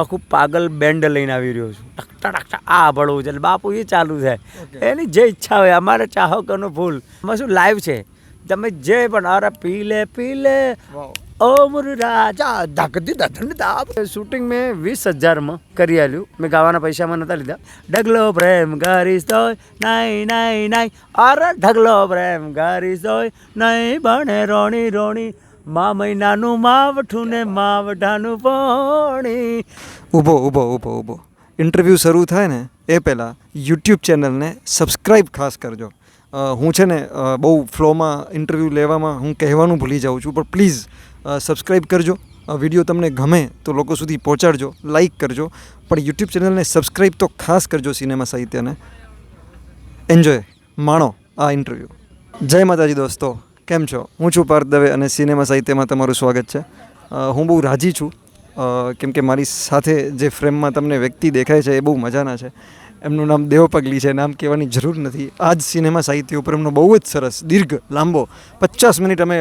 આખું પાગલ બેન્ડ લઈને આવી રહ્યો છું. ટકટા ટકટા આ ભળવું છે. બાપુ એ ચાલુ છે. એની જે ઈચ્છા હોય અમારે ચાહકોનું ફૂલ. એમાં શું લાઈવ છે? તમે જે પણ અરે પી લે પી લે. રાજા ધકધી ધધન શૂટિંગ મેં વીસ હજારમાં કરી આલ્યું. મેં ગાવાના પૈસામાં નતા લીધા. ડગલો પ્રેમ ગારીશ તોય નહીં નહીં નહીં. અરે ઢગલો પ્રેમ ગારીશ તોય નહીં ભણે રોણી રોણી. મા મહિનાનું માવઠું. ને માવઢાનું પોણી. ઊભો ઊભો ઊભો ઊભો ઇન્ટરવ્યૂ શરૂ થાય ને એ પહેલાં યુટ્યુબ ચેનલને સબસ્ક્રાઈબ ખાસ કરજો. હું છે ને બહુ ફ્લોમાં ઇન્ટરવ્યૂ લેવામાં હું કહેવાનું ભૂલી જાઉં છું પણ પ્લીઝ સબસ્ક્રાઈબ કરજો. વીડિયો તમને ગમે તો લોકો સુધી પહોંચાડજો લાઈક કરજો. પણ યુટ્યુબ ચેનલને સબસ્ક્રાઈબ તો ખાસ કરજો સિનેમા સાહિત્યને. એન્જોય માણો આ ઇન્ટરવ્યૂ જય માતાજી દોસ્તો. કેમ છો? હું છું પાર્થ દવે અને સિનેમા સાહિત્યમાં તમારું સ્વાગત છે. હું બહુ રાજી છું. કેમ કે મારી સાથે જે ફ્રેમમાં તમને વ્યક્તિ દેખાય છે એ બહુ મજાના છે. એમનું નામ દેવપગલી છે. નામ કહેવાની જરૂર નથી. આ જ સિનેમા સાહિત્ય ઉપર એમનો બહુ જ સરસ, દીર્ઘ, લાંબો, પચાસ મિનિટ અમે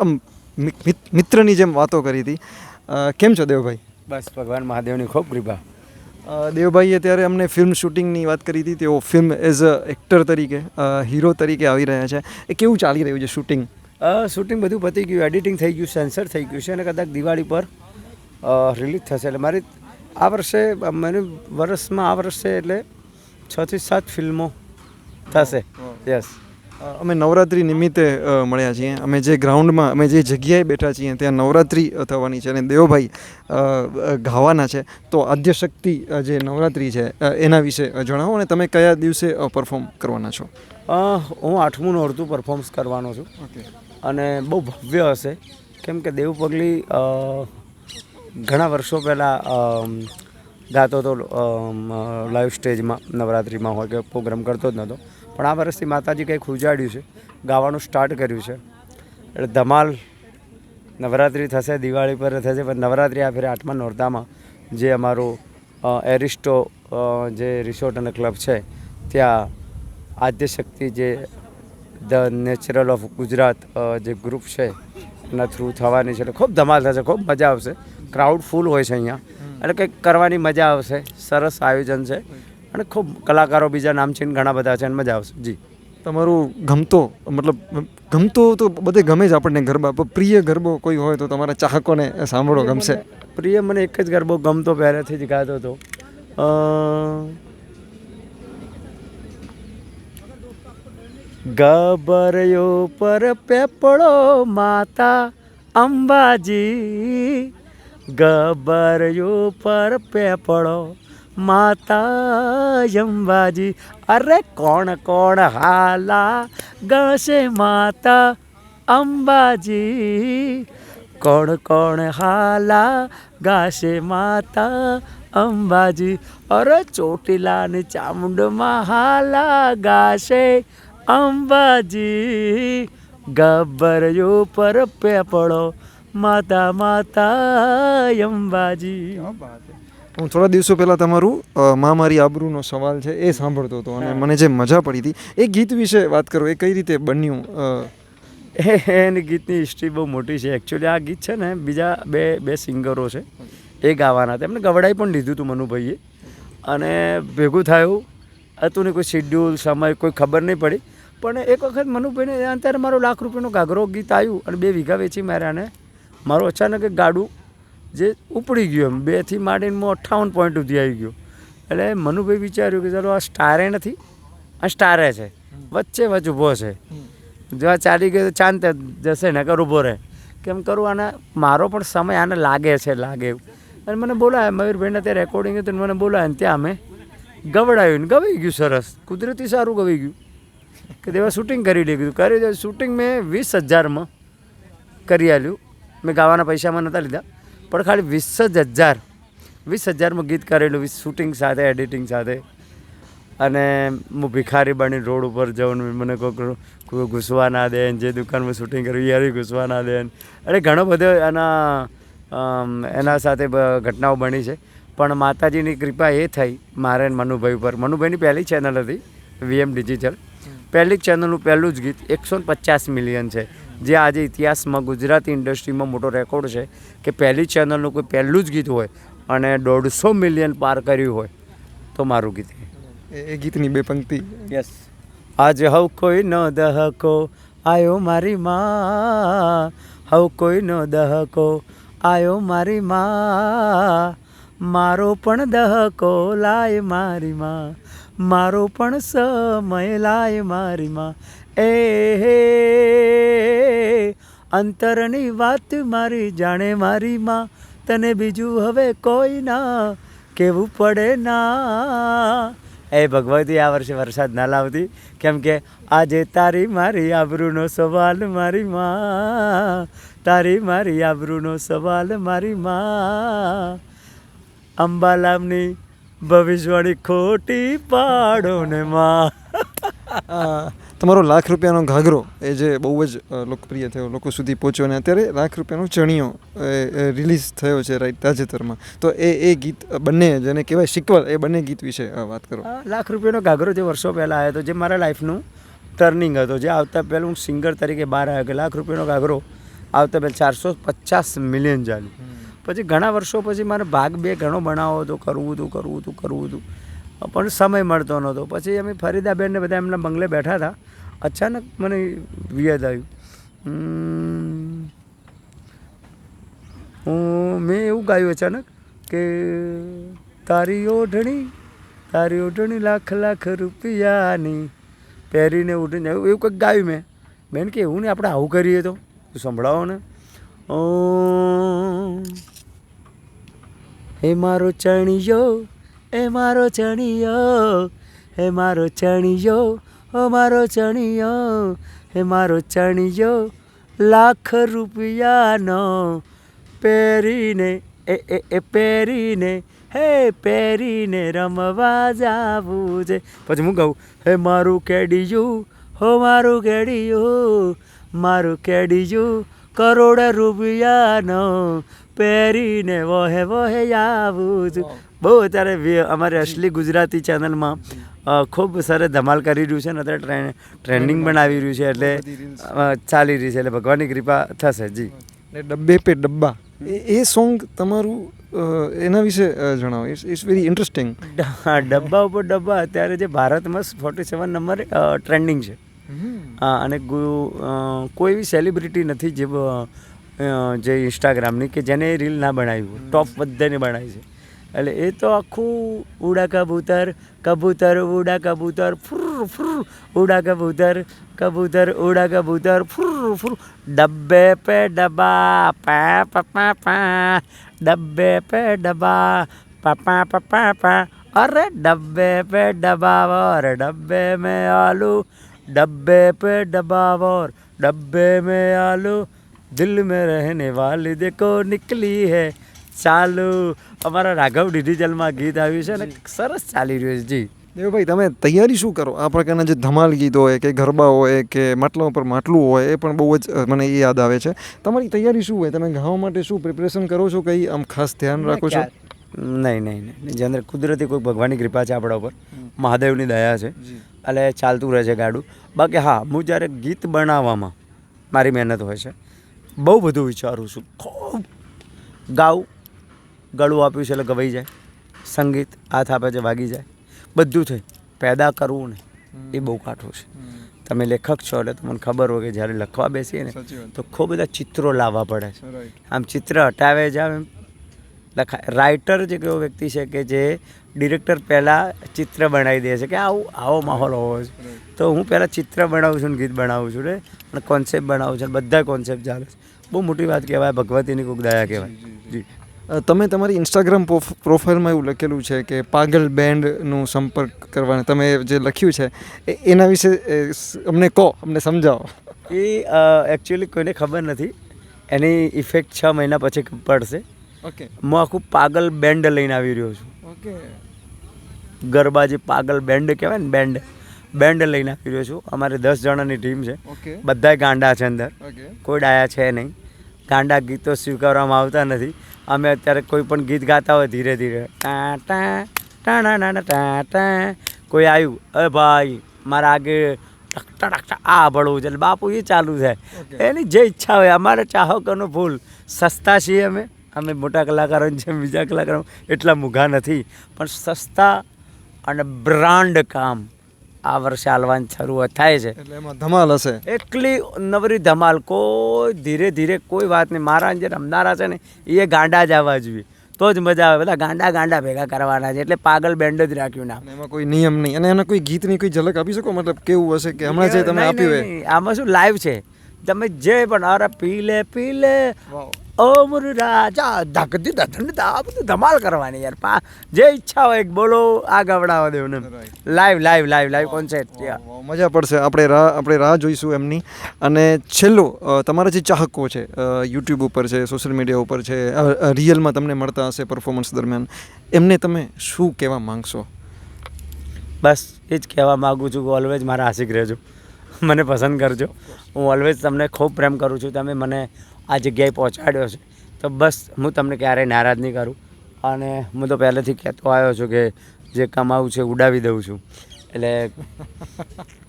આમ મિત્રની જેમ વાતો કરી હતી. કેમ છો દેવભાઈ? બસ ભગવાન મહાદેવની ખૂબ કૃપા. દેવભાઈએ ત્યારે અમને ફિલ્મ શૂટિંગની વાત કરી હતી. તેઓ ફિલ્મ એઝ અ એક્ટર તરીકે હીરો તરીકે આવી રહ્યા છે. એ કેવું ચાલી રહ્યું છે શૂટિંગ શૂટિંગ બધું પતી ગયું. એડિટિંગ થઈ ગયું સેન્સર થઈ ગયું છે અને કદાચ દિવાળી પર રિલીઝ થશે. એટલે મારી આ વર્ષે મને વર્ષમાં આ વર્ષે એટલે છથી સાત ફિલ્મો થશે. યસ અમે નવરાત્રિ નિમિત્તે મળ્યા છીએ. અમે જે ગ્રાઉન્ડમાં અમે જે જગ્યાએ બેઠા છીએ ત્યાં નવરાત્રિ થવાની છે અને દેવભાઈ ગાવાના છે. તો આદ્યશક્તિ જે નવરાત્રિ છે એના વિશે જણાવો અને તમે કયા દિવસે પરફોર્મ કરવાના છો? હું આઠમું નોરતું પરફોર્મન્સ કરવાનો છું. અને બહુ ભવ્ય હશે. કેમ કે દેવ પગલી ઘણા વર્ષો પહેલાં ગાતો હતો લાઈવ સ્ટેજમાં નવરાત્રિમાં હોય કે પ્રોગ્રામ કરતો જ નહોતો પણ આ વર્ષથી માતાજી કંઈક ઉજાડ્યું છે. ગાવાનું સ્ટાર્ટ કર્યું છે. એટલે ધમાલ નવરાત્રિ થશે, દિવાળી પર થશે, પણ નવરાત્રિ આ ફેર આઠમા નોરતામાં જે અમારું એરિસ્ટો જે રિસોર્ટ અને ક્લબ છે, ત્યાં આદ્યશક્તિ જે ધ નેચરલ ઓફ ગુજરાત જે ગ્રુપ છે, એના થ્રુ થવાની છે. એટલે ખૂબ ધમાલ થશે, ખૂબ મજા આવશે. ક્રાઉડ ફૂલ હોય છે અહીંયા. એટલે કંઈક કરવાની મજા આવશે. સરસ આયોજન છે. અને ખૂબ કલાકારો બીજા નામચીન ઘણા બધા છે અને મજા આવશે. જી. તમારું ગમતો મતલબ ગમતો તો બધે ગમે જ આપણને ગરબા પ્રિય ગરબો કોઈ હોય તો તમારા ચાહકોને સાંભળો ગમશે. પ્રિય મને એક જ ગરબો ગમતો પહેલેથી જ ગાતો હતો. ગબરયો પર પેપળો માતા અંબાજી. ગબરયો પર પેપળો માતા અંબાજી અરે કોણ કોણ હાલા ગાશે માતા અંબાજી કોણ કોણ હાલા ગાશે માતા અંબાજી અરે ચોટીલાની ચામુંડમાં હાલા ગાશે અંબાજી. ગબ્બરયો પર પેપડો માતા માતા અંબાજી હું થોડા દિવસો પહેલાં તમારું મહામારી આબરૂનો સવાલ છે એ સાંભળતો હતો અને મને જે મજા પડી હતી એ ગીત વિશે વાત કરો એ કઈ રીતે બન્યું એને એ એની ગીતની હિસ્ટ્રી બહુ મોટી છે. એકચ્યુઅલી આ ગીત છે ને બીજા બે બે સિંગરો છે. એ ગાવાના હતા. એમને ગવડાઈ પણ લીધું હતું મનુભાઈએ. અને ભેગું થયું. હતું ને કોઈ શેડ્યુલ સમય કોઈ ખબર નહીં પડી. પણ એક વખત મનુભાઈને અત્યારે મારો લાખ રૂપિયાનો ઘાઘરો ગીત આવ્યું અને બે વીઘા વેચી માર્યા ને મારું અચાનક એક ગાડું જે ઉપડી ગયું એમ. બેથી માંડીને હું અઠ્ઠાવન પોઈન્ટ સુધી આવી ગયો. એટલે મનુભાઈ વિચાર્યું કે ચાલો આ સ્ટારે નથી આ સ્ટારે છે. વચ્ચે વચ્ચે ઊભો છે. જો આ ચાલી ગયો તો ચાંદ જશે ને કર ઊભો રહે. કેમ કરું આને? મારો પણ સમય આને લાગે છે લાગે એવું. અને મને બોલાય મયુરભાઈને ત્યાં રેકોર્ડિંગ હતું મને બોલાય ને ત્યાં અમે ગવડાયું ને ગવાઈ ગયું સરસ. કુદરતી સારું ગવાઈ ગયું. કે તેવા શૂટિંગ કરી લીધું કરી દે. શૂટિંગ મેં વીસ હજારમાં કરી આલ્યું. મેં ગાવાના પૈસામાં નહોતા લીધા. પણ ખાલી વીસ જ હજાર વીસ હજારમાં ગીત કરેલું વીસ શૂટિંગ સાથે એડિટિંગ સાથે. અને હું ભિખારી બની રોડ ઉપર જાઉં મને કોઈક કોઈ ઘૂસવા ના દે જે દુકાનમાં શૂટિંગ કર્યું યારી ઘૂસવા ના દે એટલે ઘણો બધો એના એના સાથે ઘટનાઓ બની છે. પણ માતાજીની કૃપા એ થઈ મારે મનુભાઈ ઉપર. મનુભાઈની પહેલી ચેનલ હતી વીએમ ડિજિટલ. પહેલી ચેનલનું પહેલું જ ગીત એકસો પચાસ મિલિયન છે. જે આજે ઇતિહાસમાં ગુજરાતી ઇન્ડસ્ટ્રીમાં મોટો રેકોર્ડ છે કે પહેલી ચેનલનું કોઈ પહેલું જ ગીત હોય અને દોઢસો મિલિયન પાર કર્યું હોય તો મારું ગીત એ. ગીતની બે પંક્તિ. યસ આજ હવ કોઈ ન દહકો આયો મારી માં. હવ કોઈ ન દહકો આયો મારી માં. મારો પણ દહકો લાય મારી માં. મારો પણ સમય લાય મારી માં. એ હે. અંતરની વાત મારી જાણે મારી માં, તને બીજું હવે કોઈ ના કેવું પડે ના. એ ભગવતી, આ વર્ષે વરસાદ ના લાવતી. કેમ કે આજે તારી મારી આબરૂનો સવાલ મારી માં, તારી મારી આબરૂનો સવાલ મારી માં. અંબાલામની ભવિષ્યવાણી ખોટી પાડો ને માં. તમારો લાખ રૂપિયાનો ઘાઘરો એ જે બહુ જ લોકપ્રિય થયો લોકો સુધી પહોંચ્યો અને અત્યારે લાખ રૂપિયાનો ચણિયો રિલીઝ થયો છે રાઈટ તાજેતરમાં. તો એ એ ગીત બંને જેને કહેવાય સિક્વલ એ બંને ગીત વિશે વાત કરો. લાખ રૂપિયાનો ઘાઘરો જે વર્ષો પહેલાં આવ્યો હતો જે મારા લાઈફનું ટર્નિંગ હતો જે આવતા પહેલાં હું સિંગર તરીકે બહાર આવ્યો કે લાખ રૂપિયાનો ઘાઘરો આવતા પહેલાં ચારસો પચાસ મિલિયન ચાલ્યું. પછી ઘણા વર્ષો પછી મારે ભાગ બે ઘણો બનાવો હતો કરવું હતું કરવું હતું કરવું હતું. પણ સમય મળતો નહોતો. પછી અમે ફરીદાબેનને બધા એમના બંગલે બેઠા હતા. અચાનક મને યાદ આવ્યું. હું, મેં એવું ગાયું અચાનક કે તારી ઓઢણી તારી ઓઢણી લાખ લાખ રૂપિયાની પહેરીને ઉઠીને એવું કંઈક ગાયું મેં. બેન કે, એવું ને, આપણે આવું કરીએ તો? સંભળાવો ને. ઓ હે મારો ચણિયો એ મારો ચણિયો હે મારો ચણિયો હો મારો ચણિયો હે મારો ચણિયો, લાખ રૂપિયાનો પહેરીને, એ એ એ પહેરીને, હે પહેરીને રમવા જાવું છે. પછી હું કહું હે મારું કેડિયું, હો મારું કેડિયું મારું કેડિયું, કરોડ રૂપિયાનો પહેરીને વહે વહે આવું છું. બહુ અત્યારે અમારી અસલી ગુજરાતી ચેનલમાં ખૂબ સરસ ધમાલ કરી રહ્યું છે અને અત્યારે ટ્રેન્ડિંગ પણ આવી રહ્યું છે એટલે ચાલી રહી છે એટલે ભગવાનની કૃપા થશે જી. ડબ્બે પે ડબ્બા. એ એ સોંગ તમારું એના વિશે જણાવો. ઇટ્સ વેરી ઇન્ટરેસ્ટિંગ ડબ્બા ઉપર ડબ્બા. અત્યારે જે ભારતમાં ફોર્ટી સેવન નંબર ટ્રેન્ડિંગ છે. હા અને કોઈ એવી સેલિબ્રિટી નથી જે જે ઇન્સ્ટાગ્રામની કે જેને રીલ ના બનાવી ટોપ બધાને બનાવી છે. એટલે એ તો આખું ઉડા કબૂતર કબૂતર ઉડા કબૂતર ફુર ફુર ઉડા કબૂતર કબૂતર ઉડા કબૂતર ફુર ફુર ડબ્બે પે ડબ્બા પા પા પા પા ડબ્બે પે ડબ્બા પા પા પા પા પા અરે ડબ્બે પે ડબ્બાવર ડબ્બે में आलू डब्बे पे डब्बावर डब्बे में आलू दिल में रहने वाली देखो निकली है ચાલુ અમારા રાઘવ ડિજિટલમાં ગીત આવ્યું છે અને સરસ ચાલી રહ્યું છે જી. દેવભાઈ તમે તૈયારી શું કરો? આ પ્રકારના જે ધમાલ ગીત હોય કે ગરબા હોય કે માટલા ઉપર માટલું હોય એ પણ બહુ જ મને એ યાદ આવે છે. તમારી તૈયારી શું હોય? તમે ગાવા માટે શું પ્રિપરેશન કરો છો? કંઈ આમ ખાસ ધ્યાન રાખો છો? નહીં નહીં નહીં. જે અંદર કુદરતી કોઈ ભગવાનની કૃપા છે આપણા ઉપર. મહાદેવની દયા છે. એટલે ચાલતું રહે છે ગાડું. બાકી હા હું જ્યારે ગીત બનાવવામાં મારી મહેનત હોય છે બહુ બધું વિચારું છું. ખૂબ ગાઉં ગળું આપ્યું છે એટલે ગવાઈ જાય. સંગીત હાથ આપે છે વાગી જાય. બધું થઈ. પેદા કરવું ને એ બહુ કાઠું છે. તમે લેખક છો એટલે તમને ખબર હોય કે જ્યારે લખવા બેસીએ ને તો ખૂબ બધા ચિત્રો લાવવા પડે છે. આમ ચિત્ર હટાવે છે આમ લખાય. રાઇટર જ એક એવો વ્યક્તિ છે કે જે ડિરેક્ટર પહેલાં ચિત્ર બનાવી દે છે કે આવું આવો માહોલ હોવો છે તો હું પહેલાં ચિત્ર બનાવું છું ને ગીત બનાવું છું ને અને કોન્સેપ્ટ બનાવું છું બધા કોન્સેપ્ટ ચાલે છે. બહુ મોટી વાત કહેવાય ભગવતીની કોઈક દયા કહેવાય. જી. તમે તમારી ઇન્સ્ટાગ્રામ પ્રોફાઇલમાં એવું લખેલું છે કે પાગલ બેન્ડનું સંપર્ક કરવાને તમે જે લખ્યું છે એ એના વિશે અમને કહો અમને સમજાવો. એ એકચ્યુઅલી કોઈને ખબર નથી. એની ઇફેક્ટ છ મહિના પછી પડશે. ઓકે. હું આખું પાગલ બેન્ડ લઈને આવી રહ્યો છું. ઓકે. ગરબા જે પાગલ બેન્ડ કહેવાય ને બેન્ડ બેન્ડ લઈને આવી રહ્યો છું. અમારે દસ જણાની ટીમ છે. બધા બધાય ગાંડા છે અંદર. કોઈ ડાયા છે નહીં. ગાંડા ગીતો સ્વીકારવામાં આવતા નથી. અમે અત્યારે કોઈ પણ ગીત ગાતા હોય ધીરે ધીરે. ટા ટા ટા ના ના ના ટા ટા. કોઈ આવ્યું અરે ભાઈ મારા આગે ટકટા ટકટા આ ભળવું છે. બાપુ એ ચાલુ થાય. એની જે ઈચ્છા હોય અમારે ચાહકોનું ભૂલ. સસ્તા છીએ અમે. અમે મોટા કલાકારો જેમ બીજા કલાકારો એટલા મૂઘા નથી. પણ સસ્તા અને બ્રાન્ડ કામ. આ વર્ષે હાલવાની શરૂઆત થાય છે. એટલે એમાં ધમાલ હશે. એટલી નવરી ધમાલ કોઈ ધીરે ધીરે કોઈ વાત નહીં. મારા જે રમનારા છે ને એ ગાંડા જ આવવા જોઈએ. તો જ મજા આવે. બધા ગાંડા ગાંડા ભેગા કરવાના છે. એટલે પાગલ બેન્ડ જ રાખ્યું ના એમાં કોઈ નિયમ નહીં. અને એને કોઈ ગીતની કોઈ ઝલક આપી શકો? મતલબ કેવું હશે કે હમણાં જે તમે આપ્યું હોય આમાં શું લાઈવ છે? તમે જે પણ અરે પીલે પીલે. ઓ મુર રાજા ધકધી ધધન આ બધું ધમાલ કરવાની યાર. પા જે ઈચ્છા હોય બોલો આ ગવડાવા દેવું ને live live live live concept મજા પડશે. આપણે રાહ આપણે રાહ જોઈશું એમની. અને છેલ્લું તમારા જે ચાહકો છે યુટ્યુબ ઉપર છે સોશિયલ મીડિયા ઉપર છે રિયલમાં તમને મળતા હશે પરફોર્મન્સ દરમિયાન. એમને તમે શું કહેવા માંગશો? બસ એ જ કહેવા માગું છું કે ઓલવેઝ મારા આશિક રહેજો. મને પસંદ કરજો. હું ઓલવેઝ તમને ખૂબ પ્રેમ કરું છું. તમે મને આ જગ્યાએ પહોંચાડ્યો છે. તો બસ, હું તમને ક્યારેય નારાજ નહીં કરું. અને હું તો પહેલેથી કહેતો આવ્યો છું કે જે કમાવું છે, ઉડાવી દઉં છું. એટલે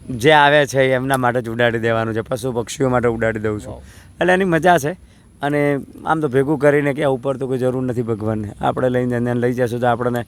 જે આવે છે, એમના માટે જ ઉડાડી દેવાનું છે. પશુ પક્ષીઓ માટે ઉડાડી દઉં છું. એટલે એની મજા છે. અને આમ તો ભેગું કરીને કે ઉપર તો કોઈ જરૂર નથી ભગવાનને. આપણે લઈને જઈને લઈ જશું તો આપણને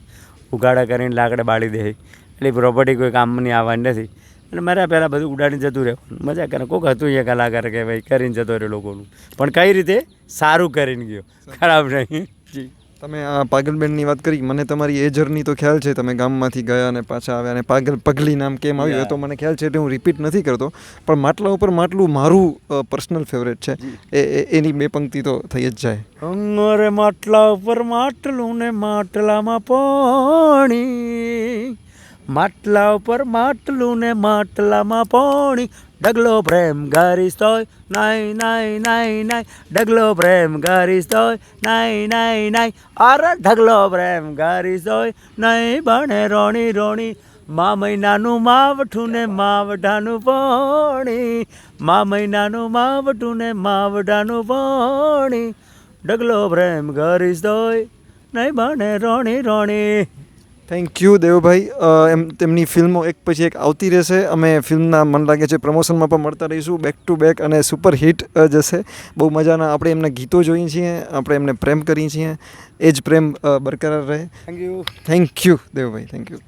ઉગાડા કરીને લાકડે બાળી દે. એટલે પ્રોપર્ટી કોઈ કામની આવવાની નથી. એટલે મારે પહેલાં બધું ઉડાડીને જતું રહેવાનું. મજા કરે. કોક હતું એ કલાકાર કે ભાઈ કરીને જતો રહ્યો લોકોનું. પણ કઈ રીતે? સારું કરીને ગયો. ખરાબ નહીં. જી. તમે આ પાગલબેનની વાત કરી. મને તમારી એ જર્ની તો ખ્યાલ છે. તમે ગામમાંથી ગયા અને પાછા આવ્યા અને પાગલ પગલી નામ કેમ આવ્યું એ તો મને ખ્યાલ છે એટલે હું રિપીટ નથી કરતો. પણ માટલા ઉપર માટલું મારું પર્સનલ ફેવરેટ છે. એ એ- એની બે પંક્તિ તો થઈ જ જાય. અંગરે માટલા ઉપર માટલું ને માટલામાં પાણી. માટલા ઉપર માટલું ને માટલામાં પોણી. ડગલો પ્રેમ ગારીશ તોય, નાઈ નાઈ નાઈ નાઈ. ડગલો પ્રેમ ગારીશ તોય, નાઈ નાઈ નાઈ. અરે ઢગલો પ્રેમ ગારીશ તોય નહીં ભણે રોણી રોણી. મા મહિનાનું માવઠું ને માવઢાનું પોણી. મા મહિનાનું માવઠું ને માવઢાનું પોણી. ડગલો પ્રેમ કરીશ તોય નહીં ભણે રોણી રોણી. Thank you Devbhai. એમ તેમની ફિલ્મો એક પછી એક આવતી રહેશે. અમે ફિલ્મના મન લાગે છે પ્રમોશનમાં પણ મળતા રહીશું. બેક ટુ બેક અને સુપર હિટ જશે. બહુ મજાના આપણે એમના ગીતો જોઈએ છીએ. આપણે એમને પ્રેમ કરીએ છીએ. એ જ પ્રેમ બરકરાર રહે. Thank you thank you Devbhai. Thank you